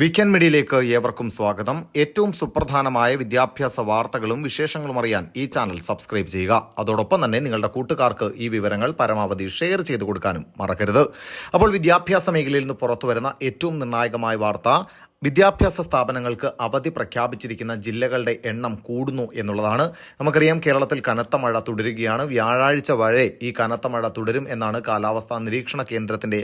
Weekend മീഡിയയിലേക്ക് ഏവർക്കും സ്വാഗതം. ഏറ്റവും സുപ്രധാനമായ വിദ്യാഭ്യാസ വാർത്തകളും വിശേഷങ്ങളും അറിയാൻ ഈ ചാനൽ സബ്സ്ക്രൈബ് ചെയ്യുക. അതോടൊപ്പം തന്നെ നിങ്ങളുടെ കൂട്ടുകാർക്ക് ഈ വിവരങ്ങൾ പരമാവധി ഷെയർ ചെയ്തു കൊടുക്കാനും മറക്കരുത്. അപ്പോൾ വിദ്യാഭ്യാസ മേഖലയിൽ നിന്ന് പുറത്തുവരുന്ന ഏറ്റവും നിർണായകമായ വാർത്ത വിദ്യാഭ്യാസ സ്ഥാപനങ്ങൾക്ക് അവധി പ്രഖ്യാപിച്ചിരിക്കുന്ന ജില്ലകളുടെ എണ്ണം കൂടുന്നു എന്നുള്ളതാണ്. നമുക്കറിയാം കേരളത്തിൽ കനത്ത മഴ തുടരുകയാണ്. വ്യാഴാഴ്ച വരെ ഈ കനത്ത മഴ തുടരും എന്നാണ് കാലാവസ്ഥാ നിരീക്ഷണ കേന്ദ്രത്തിന്റെ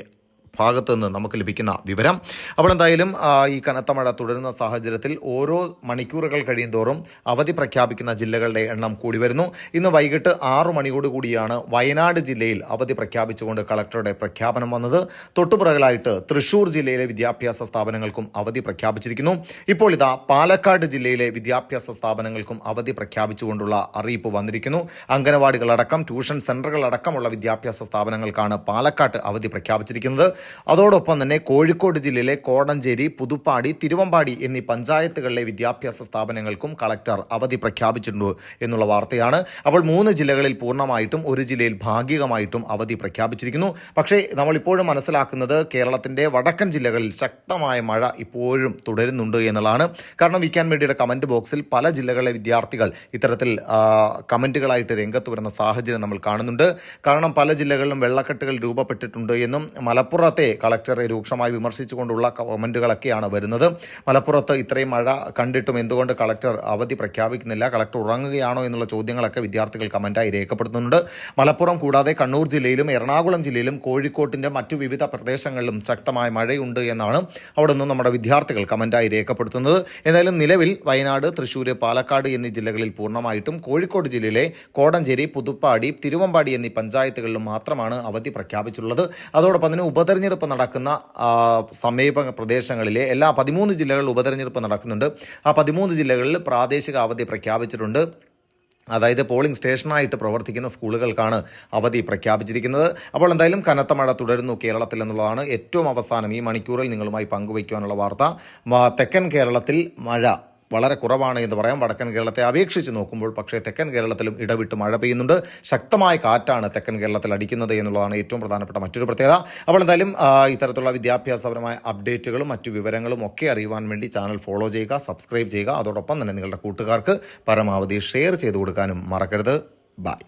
ഭാഗത്ത് നിന്ന് നമുക്ക് ലഭിക്കുന്ന വിവരം. അപ്പോൾ എന്തായാലും ഈ കനത്ത മഴ തുടരുന്ന സാഹചര്യത്തിൽ ഓരോ മണിക്കൂറുകൾ കഴിയുന്തോറും അവധി പ്രഖ്യാപിക്കുന്ന ജില്ലകളുടെ എണ്ണം കൂടി വരുന്നു. ഇന്ന് വൈകിട്ട് ആറു മണിയോടുകൂടിയാണ് വയനാട് ജില്ലയിൽ അവധി പ്രഖ്യാപിച്ചുകൊണ്ട് കളക്ടറുടെ പ്രഖ്യാപനം വന്നത്. തൊട്ടുപുറകളായിട്ട് തൃശൂർ ജില്ലയിലെ വിദ്യാഭ്യാസ സ്ഥാപനങ്ങൾക്കും അവധി പ്രഖ്യാപിച്ചിരിക്കുന്നു. ഇപ്പോൾ ഇതാ പാലക്കാട് ജില്ലയിലെ വിദ്യാഭ്യാസ സ്ഥാപനങ്ങൾക്കും അവധി പ്രഖ്യാപിച്ചുകൊണ്ടുള്ള അറിയിപ്പ് വന്നിരിക്കുന്നു. അംഗനവാടികളടക്കം ട്യൂഷൻ സെന്ററുകളടക്കമുള്ള വിദ്യാഭ്യാസ സ്ഥാപനങ്ങൾക്കാണ് പാലക്കാട്ട് അവധി പ്രഖ്യാപിച്ചിരിക്കുന്നത്. അതോടൊപ്പം തന്നെ കോഴിക്കോട് ജില്ലയിലെ കോടഞ്ചേരി പുതുപ്പാടി തിരുവമ്പാടി എന്നീ പഞ്ചായത്തുകളിലെ വിദ്യാഭ്യാസ സ്ഥാപനങ്ങൾക്കും കളക്ടർ അവധി പ്രഖ്യാപിച്ചിട്ടുണ്ട് എന്നുള്ള വാർത്തയാണ്. അപ്പോൾ മൂന്ന് ജില്ലകളിൽ പൂർണമായിട്ടും ഒരു ജില്ലയിൽ ഭാഗികമായിട്ടും അവധി പ്രഖ്യാപിച്ചിരിക്കുന്നു. പക്ഷേ നമ്മളിപ്പോഴും മനസ്സിലാക്കുന്നത് കേരളത്തിന്റെ വടക്കൻ ജില്ലകളിൽ ശക്തമായ മഴ ഇപ്പോഴും തുടരുന്നുണ്ട് എന്നുള്ളതാണ്. കാരണം വിക്കാൻ മീഡിയയുടെ കമന്റ് ബോക്സിൽ പല ജില്ലകളിലെ വിദ്യാർത്ഥികൾ ഇത്തരത്തിൽ കമന്റുകളായിട്ട് രംഗത്ത് വരുന്ന സാഹചര്യം നമ്മൾ കാണുന്നുണ്ട്. കാരണം പല ജില്ലകളിലും വെള്ളക്കെട്ടുകൾ രൂപപ്പെട്ടിട്ടുണ്ട് എന്നും മലപ്പുറത്തെ കളക്ടറെ രൂക്ഷമായി വിമർശിച്ചുകൊണ്ടുള്ള കമന്റുകളൊക്കെയാണ് വരുന്നത്. മലപ്പുറത്ത് ഇത്രയും മഴ കണ്ടിട്ടും എന്തുകൊണ്ട് കളക്ടർ അവധി പ്രഖ്യാപിക്കുന്നില്ല? കളക്ടർ ഉറങ്ങുകയാണോ എന്നുള്ള ചോദ്യങ്ങളൊക്കെ വിദ്യാർത്ഥികൾ കമന്റായി രേഖപ്പെടുത്തുന്നുണ്ട്. മലപ്പുറം കൂടാതെ കണ്ണൂർ ജില്ലയിലും എറണാകുളം ജില്ലയിലും കോഴിക്കോട്ടിന്റെ മറ്റു വിവിധ പ്രദേശങ്ങളിലും ശക്തമായ മഴയുണ്ട് എന്നാണ് അവിടെ നിന്നും നമ്മുടെ വിദ്യാർത്ഥികൾ കമന്റായി രേഖപ്പെടുത്തുന്നത്. എന്തായാലും നിലവിൽ വയനാട് തൃശ്ശൂർ പാലക്കാട് എന്നീ ജില്ലകളിൽ പൂർണമായിട്ടും കോഴിക്കോട് ജില്ലയിലെ കോടഞ്ചേരി പുതുപ്പാടി തിരുവമ്പാടി എന്നീ പഞ്ചായത്തുകളിലും മാത്രമാണ് അവധി പ്രഖ്യാപിച്ചിട്ടുള്ളത്. അതോടൊപ്പം തന്നെ ഉപതെരഞ്ഞെടുപ്പ് നടക്കുന്ന ആ, സമീപ പ്രദേശങ്ങളിലെ എല്ലാ പതിമൂന്ന് ജില്ലകളിലും ഉപതെരഞ്ഞെടുപ്പ് നടക്കുന്നുണ്ട്. ആ പതിമൂന്ന് ജില്ലകളിൽ പ്രാദേശിക അവധി പ്രഖ്യാപിച്ചിട്ടുണ്ട്. അതായത് പോളിംഗ് സ്റ്റേഷനായിട്ട് പ്രവർത്തിക്കുന്ന സ്കൂളുകൾക്കാണ് അവധി പ്രഖ്യാപിച്ചിരിക്കുന്നത്. അപ്പോൾ എന്തായാലും കനത്ത മഴ തുടരുന്നു കേരളത്തിൽ എന്നുള്ളതാണ് ഏറ്റവും അവസാനം ഈ മണിക്കൂറിൽ നിങ്ങളുമായി പങ്കുവയ്ക്കുവാനുള്ള വാർത്ത. തെക്കൻ കേരളത്തിൽ മഴ. വളരെ കുറവാണ് എന്ന് പറയാം. വടക്കൻ കേരളത്തെ അപേക്ഷിച്ച് നോക്കുമ്പോൾ പക്ഷേ തെക്കൻ കേരളത്തിലും ഇടവിട്ട് മഴ പെയ്യുന്നുണ്ട്. ശക്തമായ കാറ്റാണ് തെക്കൻ കേരളത്തിൽ അടിക്കുന്നത് എന്നുള്ളതാണ് ഏറ്റവും പ്രധാനപ്പെട്ട മറ്റൊരു പ്രത്യേകത. അപ്പോൾ എന്തായാലും ഇത്തരത്തിലുള്ള വിദ്യാഭ്യാസപരമായ അപ്ഡേറ്റുകളും മറ്റു വിവരങ്ങളും ഒക്കെ അറിയുവാൻ വേണ്ടി ചാനൽ ഫോളോ ചെയ്യുക സബ്സ്ക്രൈബ് ചെയ്യുക. അതോടൊപ്പം തന്നെ നിങ്ങളുടെ കൂട്ടുകാർക്ക് പരമാവധി ഷെയർ ചെയ്ത് കൊടുക്കാനും മറക്കരുത്. ബൈ.